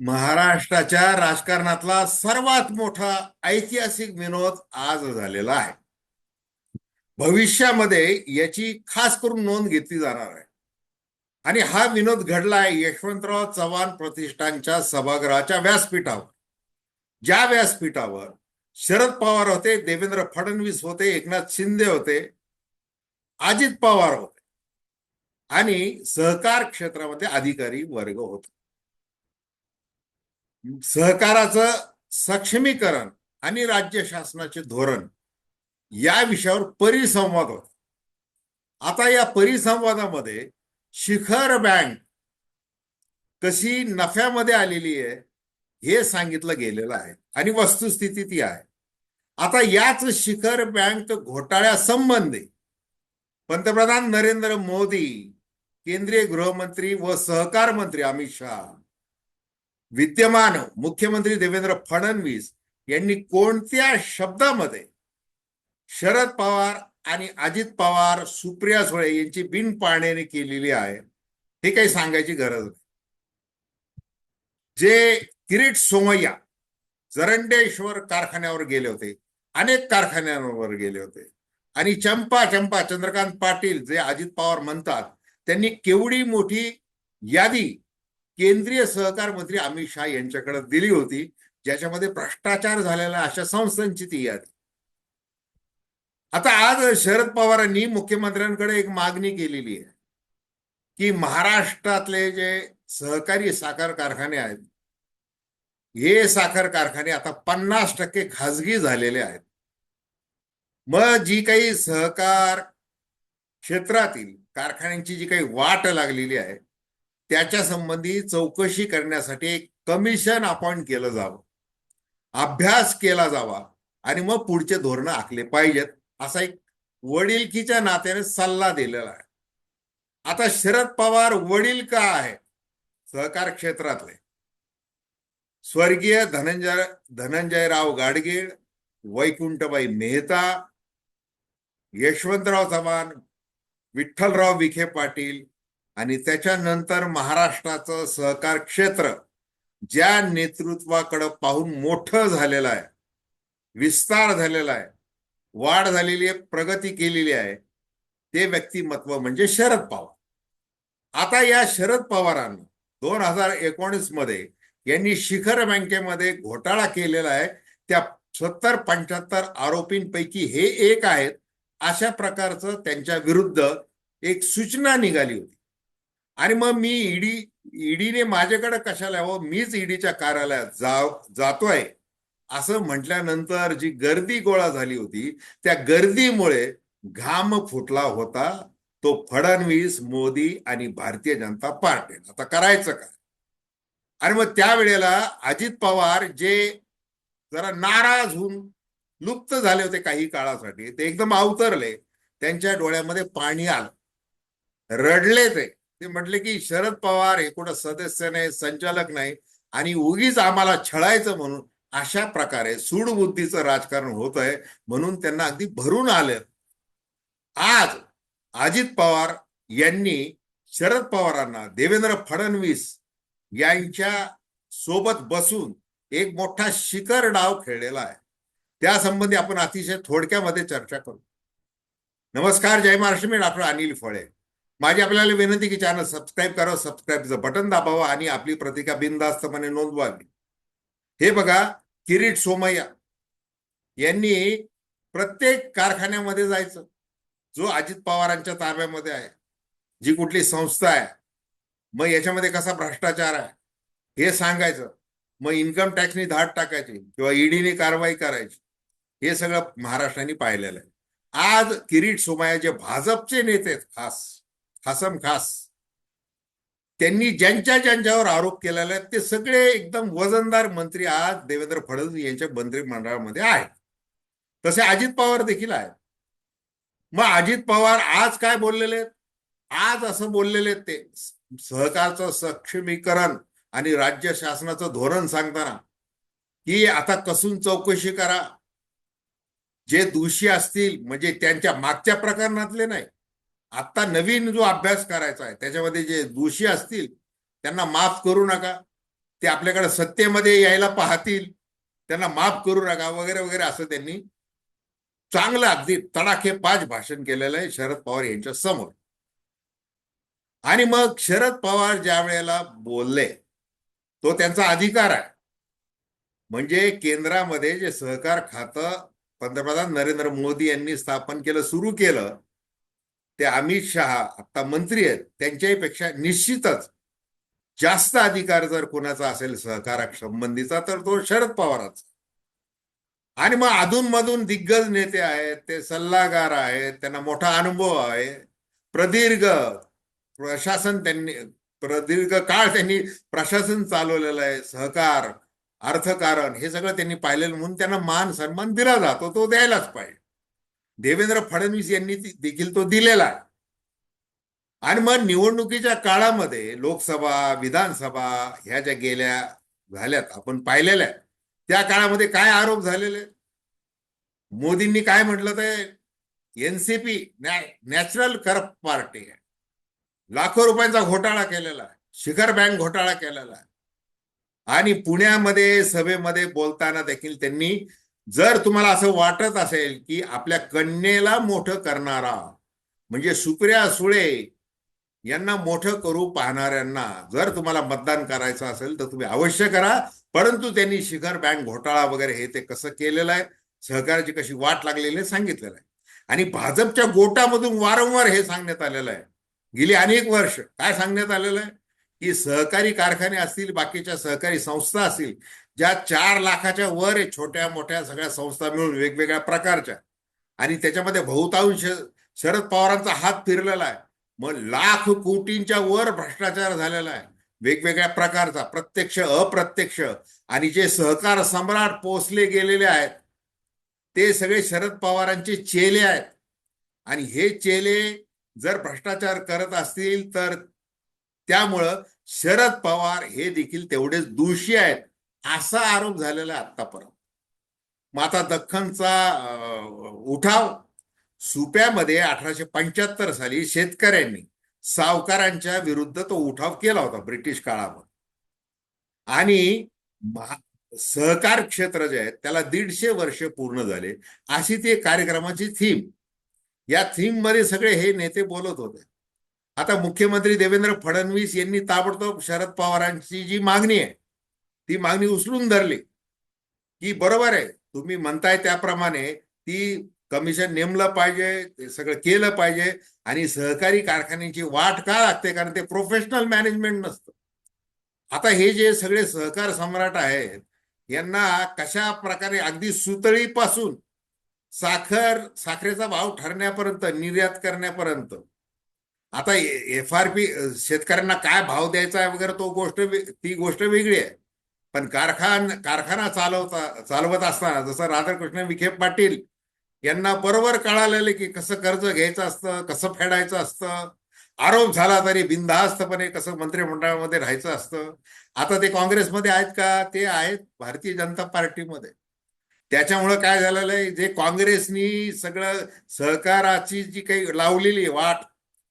महाराष्ट्राच्या राजकारणातला सर्वात मोठा ऐतिहासिक विनोद आज झालेला आहे. भविष्यामध्ये याची खास करून नोंद घेतली जाणार आहे. आणि हा विनोद घडलाय यशवंतराव चव्हाण प्रतिष्ठानच्या सभागृहाच्या व्यासपीठावर. ज्या व्यासपीठावर शरद पवार होते देवेंद्र फडणवीस होते एकनाथ शिंदे होते अजित पवार होते. आणि सहकार क्षेत्रामध्ये अधिकारी वर्ग होते. सहकाराचं सक्षमीकरण आणि राज्य शासनाचे धोरण या विषयावर परिसंवाद होता. आता या परिसंवादामध्ये शिखर बँक कशी नफ्यामध्ये आलेली आहे हे सांगितलं गेलेलं आहे आणि वस्तुस्थिती ती आहे. आता याच शिखर बँक घोटाळ्यासंबंधी पंतप्रधान नरेंद्र मोदी केंद्रीय गृहमंत्री व सहकार मंत्री अमित शहा विद्यमान मुख्यमंत्री देवेंद्र फडणवीस यांनी कोणत्या शब्दामध्ये शरद पवार आणि अजित पवार सुप्रिया सुळे यांची बिनपाण्याने केलेली आहे हे काही सांगायची गरज नाही. जे किरीट सोमय्या जरंडेश्वर कारखान्यावर गेले होते अनेक कारखान्यांवर गेले होते आणि चंपा चंपा चंद्रकांत पाटील जे अजित पवार म्हणतात त्यांनी केवढी मोठी यादी केंद्रीय सहकार मंत्री अमित शहा यांच्याकडे दिली होती ज्याच्यामध्ये भ्रष्टाचार झालेला अशा संस्थांची ती यादी. आता आज शरद पवारांनी मुख्यमंत्र्यांकडे एक मागणी केलेली आहे की महाराष्ट्रातले जे सहकारी साखर कारखाने आहेत हे साखर कारखाने आता पन्नास टक्के खाजगी झालेले आहेत. मग जी काही सहकार क्षेत्रातील कारखान्यांची जी काही वाट लागलेली आहे त्याच्या संबंधी चौकशी करण्यासाठी एक कमिशन अपॉइंट केलं जावं. अभ्यास केला जावा आणि मग पुढचे धोरण आखले पाहिजेत असा एक वडीलकीच्या नात्याने सल्ला दिलेला आहे. आता शरद पवार वडील का आहे सहकार क्षेत्रातले. स्वर्गीय धनंजय धनंजयराव गाडगीळ वैकुंठबाई मेहता यशवंतराव चव्हाण विठ्ठलराव विखे पाटील आणि त्याच्यानंतर महाराष्ट्राचं सहकार क्षेत्र ज्या नेतृत्वाकडे पाहून मोठं झालेलं आहे विस्तार झालेला आहे वाढ झालेली आहे प्रगती केलेली आहे ते व्यक्तिमत्व म्हणजे शरद पवार. आता या शरद पवारांना दोन हजार एकोणीसमध्ये यांनी शिखर बँकेमध्ये घोटाळा केलेला आहे. त्या सत्तर पंच्याहत्तर आरोपींपैकी हे एक आहेत. अशा प्रकारचं त्यांच्या विरुद्ध एक सूचना निघाली होती. आणि मग मी ईडी ईडीने माझ्याकडे कशाला यावं? मीच ईडीच्या कार्यालयात जा जातोय. असं म्हटल्यानंतर जी गर्दी गोळा झाली होती त्या गर्दीमुळे घाम फुटला होता. तो फडणवीस मोदी आणि भारतीय जनता पार्टी. आता करायचं काय? आणि मग त्यावेळेला अजित पवार जे जरा नाराज होऊन लुप्त झाले होते काही काळासाठी ते एकदम अवतरले. त्यांच्या डोळ्यामध्ये पाणी आलं. रडले ते. ते म्हटले की शरद पवार हे कुठं सदस्य नाही संचालक नाही आणि उगीच आम्हाला छळायचं म्हणून अशा प्रकारे सूडबुद्धीचं राजकारण होत आहे म्हणून त्यांना अगदी भरून आलं. आज अजित पवार यांनी शरद पवारांना देवेंद्र फडणवीस यांच्या सोबत बसून एक मोठा शिखर डाव खेळलेला आहे. त्यासंबंधी आपण अतिशय थोडक्यामध्ये चर्चा करू. नमस्कार जय महाराष्ट्र मी डॉक्टर अनिल फळे. माझी आपल्याला विनंती की चॅनल सबस्क्राईब करावं सबस्क्राईबचं बटन दाबावं आणि आपली प्रतिका बिनधास्तपणे नोंदवावी. हे बघा किरीट सोमय्या यांनी प्रत्येक कारखान्यामध्ये जायचं. जो अजित पवारांच्या ताब्यामध्ये आहे जी कुठली संस्था आहे मग याच्यामध्ये कसा भ्रष्टाचार आहे हे सांगायचं. मग इन्कम टॅक्सनी धाड टाकायची किंवा ईडीने कारवाई करायची हे सगळं महाराष्ट्राने पाहिलेलं आहे. आज किरीट सोमय्या जे भाजपचे नेते आहेत खास खासम खास. त्यांनी ज्यांच्या ज्यांच्यावर आरोप केलेला आहे ते सगळे एकदम वजनदार मंत्री आज देवेंद्र फडणवीस यांच्या मंत्रिमंडळामध्ये आहेत. तसे अजित पवार देखील आहेत. मग अजित पवार आज काय बोललेले आहेत? आज असं बोललेले ते. सहकारचं सक्षमीकरण आणि राज्य शासनाचं धोरण सांगताना की आता कसून चौकशी करा. जे दोषी असतील म्हणजे त्यांच्या मागच्या प्रकरणातले नाही आता नवीन जो अभ्यास करायचा आहे त्याच्यामध्ये जे दोषी असतील त्यांना माफ करू नका. ते आपल्याकडे सत्तेमध्ये यायला पाहतील. त्यांना माफ करू नका वगैरे वगैरे असं त्यांनी चांगलं अगदी तडाखे पाच भाषण केलेलं आहे शरद पवार यांच्या समोर. आणि मग शरद पवार ज्या वेळेला बोलले तो त्यांचा अधिकार आहे. म्हणजे केंद्रामध्ये जे सहकार खातं पंतप्रधान नरेंद्र मोदी यांनी स्थापन केलं सुरू केलं ते अमित शहा आता मंत्री आहेत त्यांच्याही पेक्षा निश्चितच जास्त अधिकार जर कोणाचा असेल सहकारा संबंधीचा तर तो शरद पवाराचा. आणि मग अधूनमधून दिग्गज नेते आहेत ते सल्लागार आहेत त्यांना मोठा अनुभव आहे. प्रदीर्घ प्रशासन त्यांनी प्रदीर्घ काळ त्यांनी प्रशासन चालवलेलं आहे सहकार अर्थकारण हे सगळं त्यांनी पाहिलेलं म्हणून त्यांना मान सन्मान दिला जातो तो द्यायलाच पाहिजे. देवेंद्र फडणवीस यांनी देखील तो दिलेला आहे. आणि मग निवडणुकीच्या काळामध्ये लोकसभा विधानसभा ह्या ज्या गेल्या झाल्यात आपण पाहिलेल्या त्या काळामध्ये काय आरोप झालेले मोदींनी काय म्हटलं ते? एनसीपी नॅचरल करप्ट पार्टी आहे. लाखो रुपयांचा घोटाळा केलेला आहे. शिखर बँक घोटाळा केलेला आहे. आणि पुण्यामध्ये सभेमध्ये बोलताना देखील त्यांनी जर तुम्हाला असं वाटत असेल की आपल्या कन्येला मोठं करणारा म्हणजे सुप्रिया सुळे यांना मोठं करू पाहणाऱ्यांना जर तुम्हाला मतदान करायचं असेल तर तुम्ही अवश्य करा. परंतु त्यांनी शिखर बँक घोटाळा वगैरे हे ते कसं केलेलं आहे सहकाराची कशी वाट लागलेली आहे सांगितलेलं आहे. आणि भाजपच्या गोटामधून वारंवार हे सांगण्यात आलेलं आहे. गेली अनेक वर्ष काय सांगण्यात आलेलं आहे? की सहकारी कारखाने असतील बाकीच्या सहकारी संस्था असतील ज्या चार लाखाच्या वर आहे छोट्या मोठ्या सगळ्या संस्था मिळून वेगवेगळ्या प्रकारच्या. आणि त्याच्यामध्ये बहुतांश शरद पवारांचा हात फिरलेला आहे. मग लाख कोटींच्या वर भ्रष्टाचार झालेला आहे. वेगवेगळ्या प्रकारचा प्रत्यक्ष अप्रत्यक्ष. आणि जे सहकार सम्राट पोचले गेलेले आहेत ते सगळे शरद पवारांचे चेले आहेत. आणि हे चेले जर भ्रष्टाचार करत असतील तर त्यामुळं शरद पवार हे देखील तेवढेच दोषी आहेत. असा आरोप झालेला आहे आतापर्यंत मग आता दख्खनचा उठाव सुप्यामध्ये अठराशे पंच्याहत्तर साली शेतकऱ्यांनी सावकारांच्या विरुद्ध तो उठाव केला होता ब्रिटिश काळामध्ये. आणि सहकार क्षेत्र जे आहे त्याला दीडशे वर्ष पूर्ण झाले. अशी ती कार्यक्रमाची थीम या थीममध्ये सगळे हे नेते बोलत होते. आता मुख्यमंत्री देवेंद्र फडणवीस यांनी ताबडतोब शरद पवारांची जी मागणी आहे ती मागणी उचलून धरली. की बरोबर आहे तुम्ही म्हणताय त्याप्रमाणे ती कमिशन नेमलं पाहिजे ते सगळं केलं पाहिजे आणि सहकारी कारखान्यांची वाट का लागते? कारण ते प्रोफेशनल मॅनेजमेंट नसतं. आता हे जे सगळे सहकार सम्राट आहेत यांना कशा प्रकारे अगदी सुतळीपासून साखर साखरेचा भाव ठरण्यापर्यंत निर्यात करण्यापर्यंत आता एफ आर पी शेतकऱ्यांना काय भाव द्यायचा आहे वगैरे तो गोष्ट ती गोष्ट वेगळी आहे. पण कारखान कारखाना चालवता चालवत असताना जसं राधाकृष्ण विखे पाटील यांना बरोबर कळालेलं की कसं कर्ज घ्यायचं असतं कसं फेडायचं असतं आरोप झाला तरी बिनधास्तपणे कसं मंत्रिमंडळामध्ये राहायचं असतं. आता ते काँग्रेसमध्ये आहेत का? ते आहेत भारतीय जनता पार्टीमध्ये. त्याच्यामुळं काय झालेलं आहे? जे काँग्रेसनी सगळं सहकाराची जी काही लावलेली वाट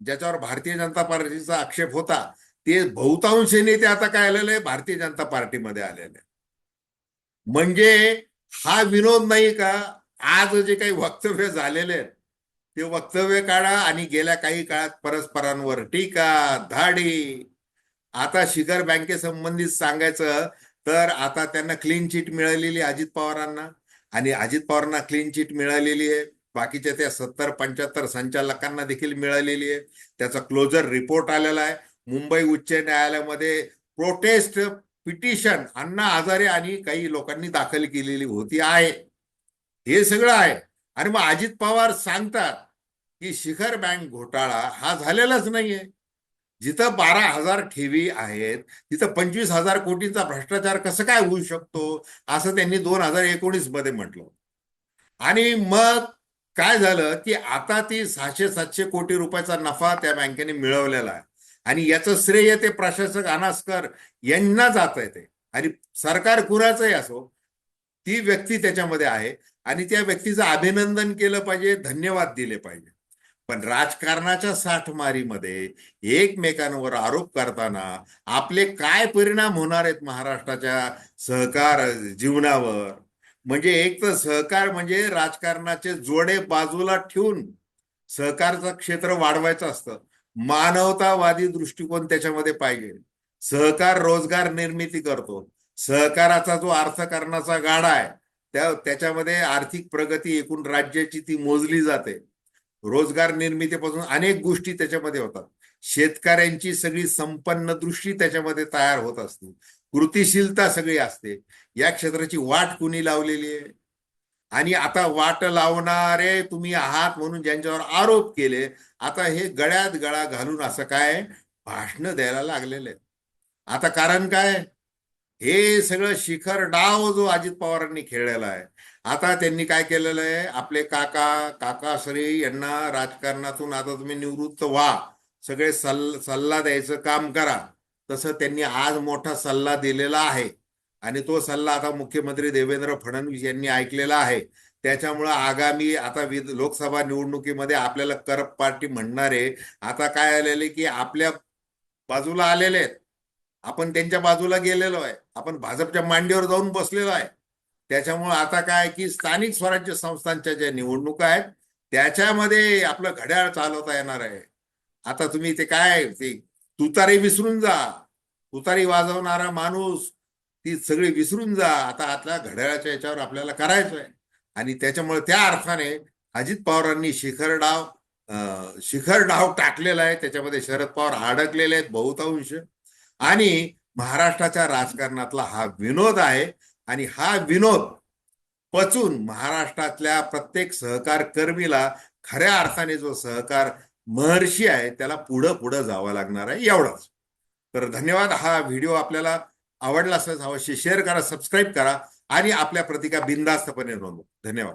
ज्याच्यावर भारतीय जनता पार्टीचा आक्षेप होता ते बहुतांश नेते आता काय आलेले आहे भारतीय जनता पार्टीमध्ये आलेले म्हणजे हा विनोद नाही का? आज जे काही वक्तव्य झालेले आहेत ते वक्तव्य काढा आणि गेल्या काही काळात परस्परांवर टीका धाडी. आता शिखर बँकेसंबंधित सांगायचं तर आता त्यांना क्लीन चिट मिळालेली अजित पवारांना. आणि अजित पवारांना क्लीन चिट मिळालेली आहे. बाकीच्या त्या सत्तर पंच्याहत्तर संचालकांना देखील मिळालेली आहे. त्याचा क्लोजर रिपोर्ट आलेला आहे. मुंबई उच्च न्यायालयामध्ये प्रोटेस्ट पिटिशन अण्णा हजारे आणि काही लोकांनी दाखल केलेली होती आहे. हे सगळं आहे. आणि मग अजित पवार सांगतात की शिखर बँक घोटाळा हा झालेलाच नाहीये. जिथं बारा हजार ठेवी आहेत तिथं पंचवीस हजार कोटींचा भ्रष्टाचार कसं काय होऊ शकतो? असं त्यांनी दोन हजार एकोणीसमध्ये म्हटलं आणि मग काय झालं की आता ती सहाशे सातशे कोटी रुपयाचा नफा त्या बँकेने मिळवलेला आहे. आणि याचं श्रेय ते प्रशासक अनास्कर यांना जात आहे ते. आणि सरकार कुणाचंही असो ती व्यक्ती त्याच्यामध्ये आहे आणि त्या व्यक्तीचं अभिनंदन केलं पाहिजे धन्यवाद दिले पाहिजे. पण राजकारणाच्या साठमारीमध्ये एकमेकांवर आरोप करताना आपले काय परिणाम होणार आहेत महाराष्ट्राच्या सहकार जीवनावर? म्हणजे एक तर सहकार म्हणजे राजकारणाचे जोडे बाजूला ठेवून सहकारचं क्षेत्र वाढवायचं असतं. मानवतावादी दृष्टिकोन त्याच्यामध्ये पाहिजे. सहकार रोजगार निर्मिती करतो. सहकाराचा जो अर्थकारणाचा गाडा आहे त्या त्याच्यामध्ये आर्थिक प्रगती एकूण राज्याची ती मोजली जाते. रोजगार निर्मितीपासून अनेक गोष्टी त्याच्यामध्ये होतात. शेतकऱ्यांची सगळी संपन्न दृष्टी त्याच्यामध्ये तयार होत असते. कृतिशीलता सगळी असते. या क्षेत्राची वाट कुणी लावलेली आहे? आणि आता वाट लावणारे तुम्ही आहात म्हणून ज्यांच्यावर आरोप केले आता हे गळ्यात गळा घालून असं काय भाषण द्यायला लागलेले आता कारण काय? हे सगळं शिखर डाव जो अजित पवारांनी खेळलेला आहे. आता त्यांनी काय केलेलं आहे? आपले काका काकाश्री यांना राजकारणातून आता तुम्ही निवृत्त व्हा. सगळे सल्ला सल्ला द्यायचं काम करा. तसं त्यांनी आज मोठा सल्ला दिलेला आहे. आणि तो सल्ला आता मुख्यमंत्री देवेंद्र फडणवीस यांनी ऐकलेला आहे. त्याच्यामुळं आगामी आता विध लोकसभा निवडणुकीमध्ये आपल्याला करप पार्टी म्हणणारे आता काय आलेले की आपल्या बाजूला आलेले आहेत. आपण त्यांच्या बाजूला गेलेलो आहे. आपण भाजपच्या मांडीवर जाऊन बसलेलो आहे. त्याच्यामुळं आता काय की स्थानिक स्वराज्य संस्थांच्या ज्या निवडणुका आहेत त्याच्यामध्ये आपलं घड्याळ चालवता येणार आहे. आता तुम्ही ते काय ते तुतारी विसरून जा. तुतारी वाजवणारा माणूस ती सगळी विसरून जा. आता आतल्या घड्याळाच्या याच्यावर आपल्याला करायचं आहे आणि त्याच्यामुळे त्या अर्थाने अजित पवारांनी शिखर डाव शिखर डाव टाकलेला आहे. त्याच्यामध्ये शरद पवार अडकलेले आहेत बहुतांश. आणि महाराष्ट्राच्या राजकारणातला हा विनोद आहे. आणि हा विनोद पचून महाराष्ट्रातल्या प्रत्येक सहकार कर्मीला खऱ्या अर्थाने जो सहकार महर्षी आहे त्याला पुढं पुढं जावं लागणार आहे एवढंच. तर धन्यवाद. हा व्हिडिओ आपल्याला आवडला असल्यास अवश्य शेअर करा सबस्क्राईब करा आणि आपल्या प्रतिका बिनधास्तपणे नोंदवा. धन्यवाद.